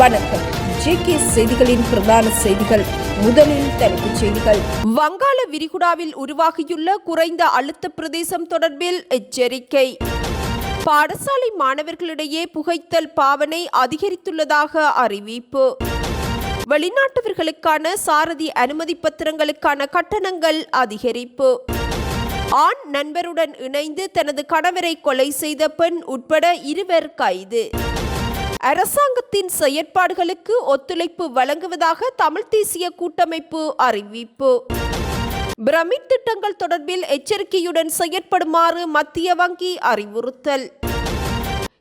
வணக்கம். ஜேகே செய்திகளின் பிரதான செய்திகள். முதலில் தலைப்புச் செய்திகள். வங்காள விரிகுடாவில் உருவாகியுள்ள குறைந்த அழுத்த பிரதேசம் தொடர்பில் எச்சரிக்கை. பாடசாலை மாணவர்களிடையே புகைத்தல் பாவனை அதிகரித்துள்ளதாக அறிவிப்பு. வெளிநாட்டவர்களுக்கான சாரதி அனுமதி பத்திரங்களுக்கான கட்டணங்கள் அதிகரிப்பு. ஆண் நண்பருடன் இணைந்து தனது கணவரை கொலை செய்த பெண் உட்பட இருவர் கைது. அரசாங்கத்தின் செயற்பாடுகளுக்கு ஒத்துழைப்பு வழங்குவதாக தமிழ் தேசிய கூட்டமைப்பு அறிவிப்பு. பிரமிட் திட்டங்கள் தொடர்பில் எச்சரிக்கையுடன் செயற்படுமாறு மத்திய வங்கி அறிவுறுத்தல்.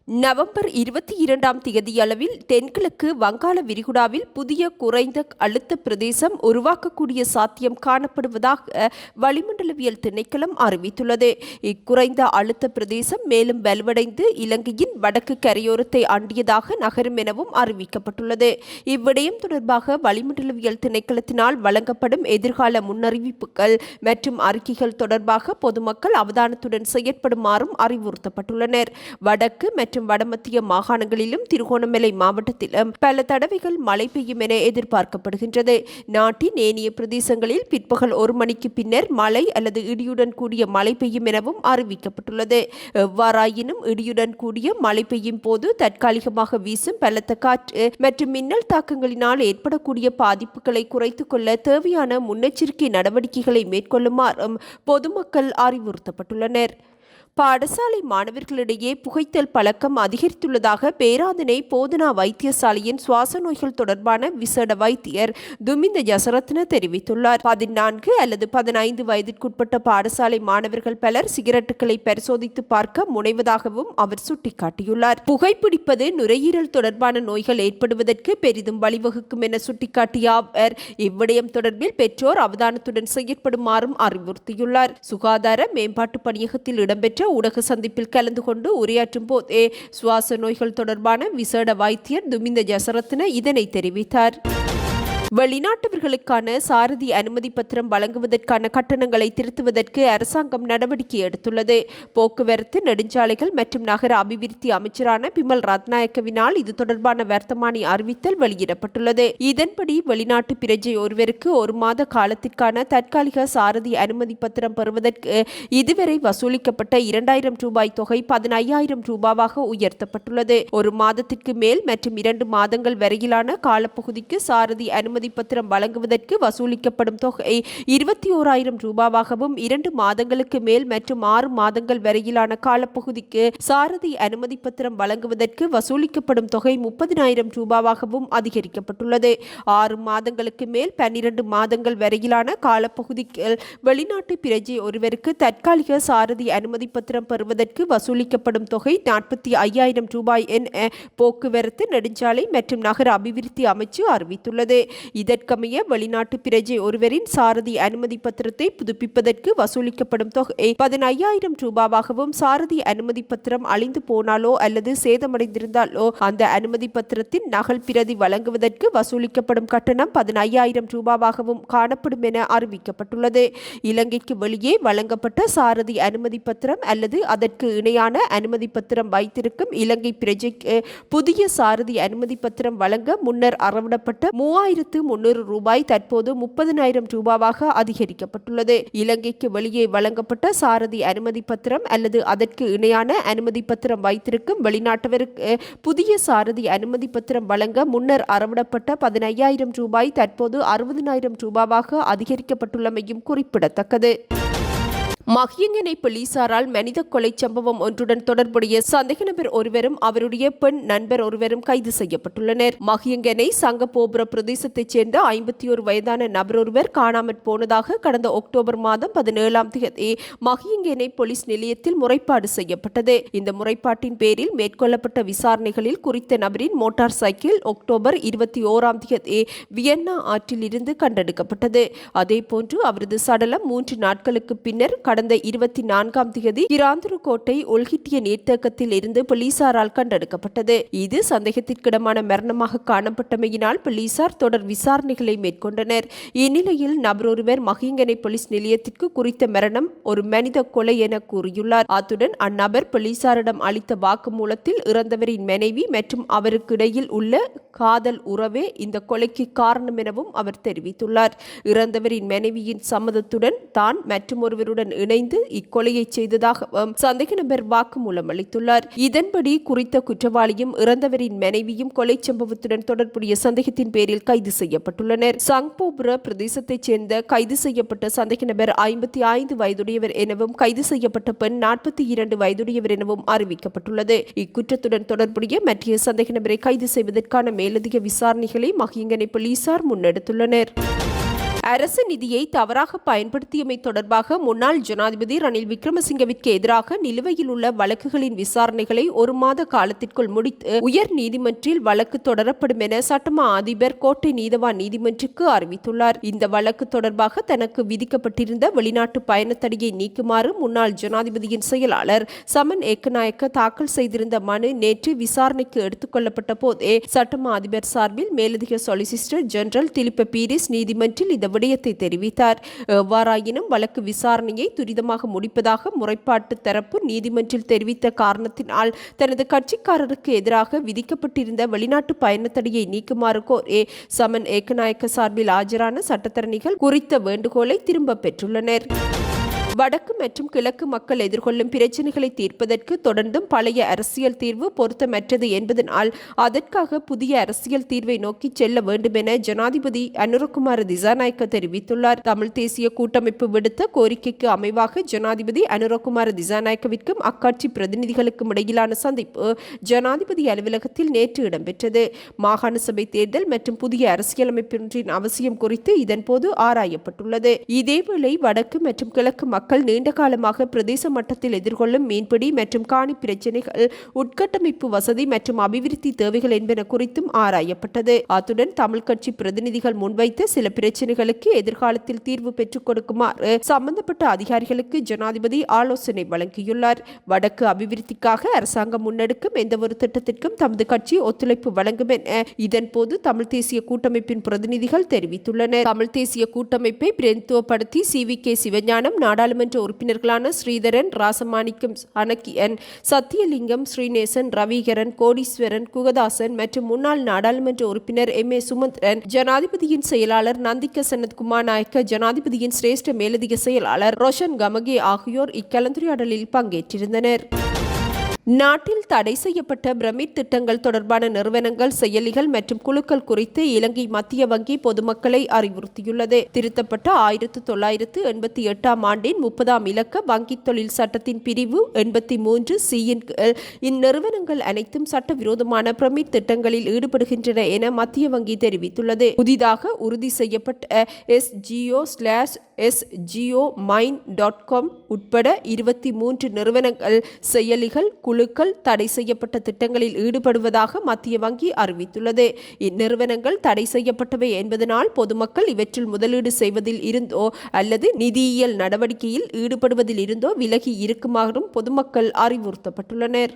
நவம்பர் இருபத்தி இரண்டாம் தேதியளவில் தென்கிழக்கு வங்காள விரிகுடாவில் புதிய குறைந்த அழுத்த பிரதேசம் உருவாக்கக்கூடிய சாத்தியம் காணப்படுவதாக வளிமண்டலவியல் திணைக்களம் அறிவித்துள்ளது. இக்குறைந்த அழுத்த பிரதேசம் மேலும் வலுவடைந்து இலங்கையின் வடக்கு கரையோரத்தை அண்டியதாக நகரும் எனவும் அறிவிக்கப்பட்டுள்ளது. இவ்விடயம் தொடர்பாக வளிமண்டலவியல் திணைக்களத்தினால் வழங்கப்படும் எதிர்கால முன்னறிவிப்புகள் மற்றும் அறிக்கைகள் தொடர்பாக பொதுமக்கள் அவதானத்துடன் செயற்படுமாறும் அறிவுறுத்தப்பட்டுள்ளனர். வடக்கு மற்றும் வடமத்திய மாகாணங்களிலும் திருகோணமலை மாவட்டத்திலும் பல தடவைகள் மழை பெய்யும் என எதிர்பார்க்கப்படுகின்றது. நாட்டின் ஏனைய பிரதேசங்களில் பிற்பகல் ஒரு மணிக்கு பின்னர் மழை அல்லது இடியுடன் கூடிய மழை பெய்யும் எனவும் அறிவிக்கப்பட்டுள்ளது. எவ்வாறாயினும் இடியுடன் கூடிய மழை பெய்யும் போது தற்காலிகமாக வீசும் பலத்த காற்று மற்றும் மின்னல் தாக்கங்களினால் ஏற்படக்கூடிய பாதிப்புகளை குறைத்துக் கொள்ள தேவையான முன்னெச்சரிக்கை நடவடிக்கைகளை மேற்கொள்ளுமாறும் பொதுமக்கள் அறிவுறுத்தப்பட்டுள்ளனர். பாடசாலை மாணவர்களிடையே புகைத்தல் பழக்கம் அதிகரித்துள்ளதாக பேராதனை போதனா வைத்தியசாலையின் சுவாச நோய்கள் தொடர்பான விசேட வைத்தியர் துமிந்த ஜசரத்ன தெரிவித்துள்ளார். பதினான்கு அல்லது பதினைந்து வயதிற்குட்பட்ட பாடசாலை மாணவர்கள் பலர் சிகரெட்டுகளை பரிசோதித்து பார்க்க முனைவதாகவும் அவர் சுட்டிக்காட்டியுள்ளார். புகைப்பிடிப்பது நுரையீரல் தொடர்பான நோய்கள் ஏற்படுவதற்கு பெரிதும் வழிவகுக்கும் என சுட்டிக்காட்டிய அவர் இவ்விடயம் தொடர்பில் பெற்றோர் அவதானத்துடன் செயற்படுமாறும் அறிவுறுத்தியுள்ளார். சுகாதார மேம்பாட்டு பணியகத்தில் இடம்பெற்ற ஊடக சந்திப்பில் கலந்து கொண்டு உரையாற்றும் போதே சுவாச நோய்கள் தொடர்பான விசேட வைத்தியர் துமிந்த ஜசரத்ன இதனை தெரிவித்தார். வெளிநாட்டவர்களுக்கான சாரதி அனுமதி பத்திரம் வழங்குவதற்கான கட்டணங்களை திருத்துவதற்கு அரசாங்கம் நடவடிக்கை எடுத்துள்ளது. போக்குவரத்து நெடுஞ்சாலைகள் மற்றும் நகர அபிவிருத்தி அமைச்சரான பிமல் ரத்நாயக்கவினால் இது தொடர்பான வர்த்தமானி அறிவித்தல் வெளியிடப்பட்டுள்ளது. இதன்படி வெளிநாட்டு பிரஜை ஒருவருக்கு ஒரு மாத காலத்திற்கான தற்காலிக சாரதி அனுமதி பத்திரம் பெறுவதற்கு இதுவரை வசூலிக்கப்பட்ட இரண்டாயிரம் ரூபாய் தொகை பதினையாயிரம் ரூபாவாக உயர்த்தப்பட்டுள்ளது. ஒரு மாதத்திற்கு மேல் மற்றும் இரண்டு மாதங்கள் வரையிலான காலப்பகுதிக்கு சாரதி அனுமதி பத்திரம் வழங்குவதற்கு வசூலிக்கப்படும் தொகை இருபத்தி ஓராயிரம் ரூபாவாகவும் இரண்டு மாதங்களுக்கு மேல் மற்றும் ஆறு மாதங்கள் வரையிலான காலப்பகுதிக்கு சாரதி அனுமதி பத்திரம் வழங்குவதற்கு வசூலிக்கப்படும் தொகை முப்பதினாயிரம் ரூபாவாகவும் அதிகரிக்கப்பட்டுள்ளது. ஆறு மாதங்களுக்கு மேல் பன்னிரண்டு மாதங்கள் வரையிலான காலப்பகுதிக்கு வெளிநாட்டு பிரஜை ஒருவருக்கு தற்காலிக சாரதி அனுமதி பத்திரம் பெறுவதற்கு வசூலிக்கப்படும் தொகை நாற்பத்தி ஐயாயிரம் ரூபாய் என போக்குவரத்து நெடுஞ்சாலை மற்றும் நகர அபிவிருத்தி அமைச்சு அறிவித்துள்ளது. இதற்கமைய வெளிநாட்டு பிரஜை ஒருவரின் சாரதி அனுமதி பத்திரத்தை புதுப்பிப்பதற்கு வசூலிக்கப்படும் தொகை பதினையாயிரம் ரூபாவாகவும் சாரதி அனுமதி பத்திரம் அழிந்து போனாலோ அல்லது சேதமடைந்திருந்தாலோ அந்த அனுமதி பத்திரத்தின் நகல் பிரதி வழங்குவதற்கு வசூலிக்கப்படும் கட்டணம் பதினையாயிரம் ரூபாவாகவும் காணப்படும் என அறிவிக்கப்பட்டுள்ளது. இலங்கைக்கு வெளியே வழங்கப்பட்ட சாரதி அனுமதி பத்திரம் அல்லது அதற்கு இணையான அனுமதி பத்திரம் வைத்திருக்கும் இலங்கை பிரஜைக்கு புதிய சாரதி அனுமதி பத்திரம் வழங்க முன்னர் அறவிடப்பட்ட மூவாயிரத்து முன்னூறு ரூபாய் தற்போது முப்பதினாயிரம் ரூபாவாக அதிகரிக்கப்பட்டுள்ளது. இலங்கைக்கு வெளியே வழங்கப்பட்ட சாரதி அனுமதி பத்திரம் அல்லது அதற்கு இணையான அனுமதி பத்திரம் வைத்திருக்கும் வெளிநாட்டவருக்கு புதிய சாரதி அனுமதி பத்திரம் வழங்க முன்னர் அறவிடப்பட்ட பதினையாயிரம் ரூபாய் தற்போது அறுபதினாயிரம் ரூபாவாக அதிகரிக்கப்பட்டுள்ளமையும் குறிப்பிடத்தக்கது. மஹியங்கனை போலீசாரால் மனித கொலை சம்பவம் ஒன்றுடன் தொடர்புடைய சந்தேக நபர் ஒருவரும் அவருடைய பெண் நண்பர் ஒருவரும் கைது செய்யப்பட்டுள்ளனர். மஹியங்கனை சங்கப்போபுர பிரதேசத்தைச் சேர்ந்த ஐம்பத்தி ஒரு வயதான நபர் ஒருவர் காணாமற் போனதாக கடந்த அக்டோபர் மாதம் பதினேழாம் தேதி மஹியங்கனை போலீஸ் நிலையத்தில் முறைப்பாடு செய்யப்பட்டது. இந்த முறைப்பாட்டின் பேரில் மேற்கொள்ளப்பட்ட விசாரணைகளில் குறித்த நபரின் மோட்டார் சைக்கிள் அக்டோபர் இருபத்தி ஓராம் தேதி வியன்னா ஆற்றில் இருந்து கண்டெடுக்கப்பட்டது. அதேபோன்று அவரது சடலம் மூன்று நாட்களுக்கு பின்னர் கடல் கடந்த இருபத்தி நான்காம் தேதி கிராந்துருக்கோட்டை ஒல்கிட்டிய நீர்த்தேக்கத்தில் இருந்து போலீசாரால் கண்டெடுக்கப்பட்டது. இது சந்தேகத்திற்கிடமான மரணமாக காணப்பட்டமையினால் போலீசார் தொடர் விசாரணைகளை மேற்கொண்டனர். இந்நிலையில் நபரொருவர் மகிங்கனை போலீஸ் நிலையத்திற்கு குறித்த மரணம் ஒரு மனித கொலை என கூறியுள்ளார். அத்துடன் அந்நபர் போலீசாரிடம் அளித்த வாக்குமூலத்தில் இறந்தவரின் மனைவி மற்றும் அவருக்கு இடையில் உள்ள காதல் உறவே இந்த கொலைக்கு காரணம் எனவும் அவர் தெரிவித்துள்ளார். இறந்தவரின் மனைவியின் சம்மதத்துடன் தான் மற்றும் ஒருவருடன் இணைந்து இக்கொலையை செய்ததாகவும் சந்தேக நபர் வாக்குமூலம் அளித்துள்ளார். இதன்படி குறித்த குற்றவாளியும் இறந்தவரின் மனைவியும் கொலை சம்பவத்துடன் தொடர்புடைய சந்தேகத்தின் பேரில் கைது செய்யப்பட்டுள்ளனர். சங்போபுர பிரதேசத்தைச் சேர்ந்த கைது செய்யப்பட்ட சந்தேக நபர் ஐம்பத்தி ஐந்து வயதுடையவர் எனவும் கைது செய்யப்பட்ட பெண் நாற்பத்தி இரண்டு வயதுடையவர் எனவும் அறிவிக்கப்பட்டுள்ளது. இக்குற்றத்துடன் தொடர்புடைய மற்ற சந்தேக நபரை கைது செய்வதற்கான மேலதிக விசாரணைகளை மகியங்கனை போலீசார் முன்னெடுத்துள்ளனர். அரசு நிதியை தவறாக பயன்படுத்தியமை தொடர்பாக முன்னாள் ஜனாதிபதி ரணில் விக்ரமசிங்கவிற்கு எதிராக நிலுவையில் உள்ள வழக்குகளின் விசாரணைகளை ஒரு மாத காலத்திற்குள் முடித்து உயர் நீதிமன்றில் வழக்கு தொடரப்படும் என சட்டமா அதிபர் கோட்டை நீதவான் நீதிமன்றுக்கு அறிவித்துள்ளார். இந்த வழக்கு தொடர்பாக தனக்கு விதிக்கப்பட்டிருந்த வெளிநாட்டு பயணத்தடையை நீக்குமாறு முன்னாள் ஜனாதிபதியின் செயலாளர் சமன் ஏக்கநாயக்க தாக்கல் செய்திருந்த மனு நேற்று விசாரணைக்கு எடுத்துக் கொள்ளப்பட்ட போதே சட்டமா அதிபர் சார்பில் மேலதிக சொலிசிஸ்டர் ஜெனரல் திலிப்ப பீரிஸ் நீதிமன்றில் இந்த விடயத்தை தெரிவித்தார். எவ்வாறாயினும் வழக்கு விசாரணையை துரிதமாக முடிப்பதாக முறைப்பாட்டு தரப்பு நீதிமன்றில் தெரிவித்த காரணத்தினால் தனது கட்சிக்காரருக்கு எதிராக விதிக்கப்பட்டிருந்த வெளிநாட்டு பயணத்தடையை நீக்குமாறு கோரே சமன் ஏக்கநாயக்க சார்பில் ஆஜரான சட்டத்தரணிகள் குறித்த வேண்டுகோளை திரும்ப பெற்றுள்ளனர். வடக்கு மற்றும் கிழக்கு மக்கள் எதிர்கொள்ளும் பிரச்சினைகளை தீர்ப்பதற்கு தொடர்ந்தும் பழைய அரசியல் தீர்வு பொருத்தமற்றது என்பதனால் அதற்காக புதிய அரசியல் தீர்வை நோக்கி செல்ல வேண்டும் என ஜனாதிபதி அனுரகுமார திசாநாயக்க தெரிவித்துள்ளார். தமிழ் தேசிய கூட்டமைப்பு விடுத்த கோரிக்கைக்கு அமைவாக ஜனாதிபதி அனுரகுமார திசாநாயக்கவிற்கும் அக்கட்சி பிரதிநிதிகளுக்கும் இடையிலான சந்திப்பு ஜனாதிபதி அலுவலகத்தில் நேற்று இடம்பெற்றது. மாகாண சபை தேர்தல் மற்றும் புதிய அரசியலமைப்பின் அவசியம் குறித்து இதன்போது ஆராயப்பட்டுள்ளது. இதேவேளை வடக்கு மற்றும் கிழக்கு மக்கள் மக்கள் நீண்ட காலமாக பிரதேச மட்டத்தில் எதிர்கொள்ளும் மீன்பிடி மற்றும் காணி பிரச்சினைகள் உட்கட்டமைப்பு வசதி மற்றும் அபிவிருத்தி தேவைகள் என்பன குறித்தும் ஆராயப்பட்டது. அத்துடன் தமிழ் கட்சி பிரதிநிதிகள் முன்வைத்த சில பிரச்சினைகளுக்கு எதிர்காலத்தில் தீர்வு பெற்றுக் கொடுக்குமாறு சம்பந்தப்பட்ட அதிகாரிகளுக்கு ஜனாதிபதி ஆலோசனை வழங்கியுள்ளார். வடக்கு அபிவிருத்திக்காக அரசாங்கம் முன்னெடுக்கும் எந்தவொரு திட்டத்திற்கும் தமது கட்சி ஒத்துழைப்பு வழங்கும் என இதன்போது தமிழ் தேசிய கூட்டமைப்பின் பிரதிநிதிகள் தெரிவித்துள்ளனர். தமிழ் தேசிய கூட்டமைப்பை பிரதித்துவப்படுத்தி சி வி கே சிவஞானம் நாடாளுமன்ற நாடாளுமன்ற உறுப்பினர்களான ஸ்ரீதரன் ராசமாணிக்கம் அனக்கியன் சத்தியலிங்கம் ஸ்ரீநேசன் ரவிகரன் கோடீஸ்வரன் குகதாசன் மற்றும் முன்னாள் நாடாளுமன்ற உறுப்பினர் எம். ஏ. சுமந்திரன் ஜனாதிபதியின் செயலாளர் நந்திக்க சனத்குமார் நாயக்க ஜனாதிபதியின் சிரேஷ்ட மேலதிக செயலாளர் ரோஷன் கமகே ஆகியோர் இக்கலந்துரையாடலில் பங்கேற்றிருந்தனர். நாட்டில் தடை செய்யப்பட்ட பிரமிட் திட்டங்கள் தொடர்பான நிறுவனங்கள் செயலிகள் மற்றும் குழுக்கள் குறித்து இலங்கை மத்திய வங்கி பொதுமக்களை அறிவுறுத்தியுள்ளது. திருத்தப்பட்ட ஆயிரத்து தொள்ளாயிரத்து எண்பத்தி எட்டாம் ஆண்டின் முப்பதாம் இலக்க வங்கி தொழில் சட்டத்தின் பிரிவு எண்பத்தி மூன்று சியின் இந்நிறுவனங்கள் அனைத்தும் சட்டவிரோதமான பிரமிட் திட்டங்களில் ஈடுபடுகின்றன என மத்திய வங்கி தெரிவித்துள்ளது. புதிதாக உறுதி செய்யப்பட்ட S geo slash S geo mine dot com உட்பட இருபத்தி மூன்று நிறுவனங்கள் செயலிகள் குழு குழுக்கள் தடை செய்யப்பட்ட திட்டங்களில் ஈடுபடுவதாக மத்திய வங்கி அறிவித்துள்ளது. இந்நிறுவனங்கள் தடை செய்யப்பட்டவை என்பதனால் பொதுமக்கள் இவற்றில் முதலீடு செய்வதில் இருந்தோ அல்லது நிதியியல் நடவடிக்கையில் ஈடுபடுவதில் இருந்தோ விலகி இருக்குமாறும் பொதுமக்கள் அறிவுறுத்தப்பட்டுள்ளனர்.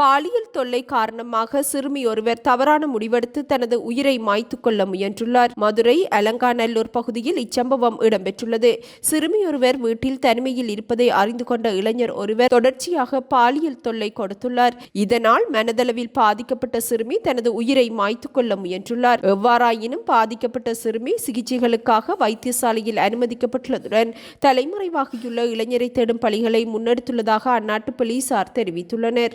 பாலியல் தொல்லை காரணமாக சிறுமி ஒருவர் தவறான முடிவெடுத்து தனது உயிரை மாய்த்து கொள்ள முயன்றுள்ளார். மதுரை அலங்காநல்லூர் பகுதியில் இச்சம்பவம் இடம்பெற்றுள்ளது. சிறுமியொருவர் வீட்டில் தனிமையில் இருப்பதை அறிந்து கொண்ட இளைஞர் ஒருவர் தொடர்ச்சியாக பாலியல் தொல்லை கொடுத்துள்ளார். இதனால் மனதளவில் பாதிக்கப்பட்ட சிறுமி தனது உயிரை மாய்த்து கொள்ள முயன்றுள்ளார். எவ்வாறாயினும் பாதிக்கப்பட்ட சிறுமி சிகிச்சைகளுக்காக வைத்தியசாலையில் அனுமதிக்கப்பட்டுள்ளதுடன் தலைமுறைவாகியுள்ள இளைஞரை தேடும் பணிகளை முன்னெடுத்துள்ளதாக அந்நாட்டு போலீசார் தெரிவித்துள்ளனர்.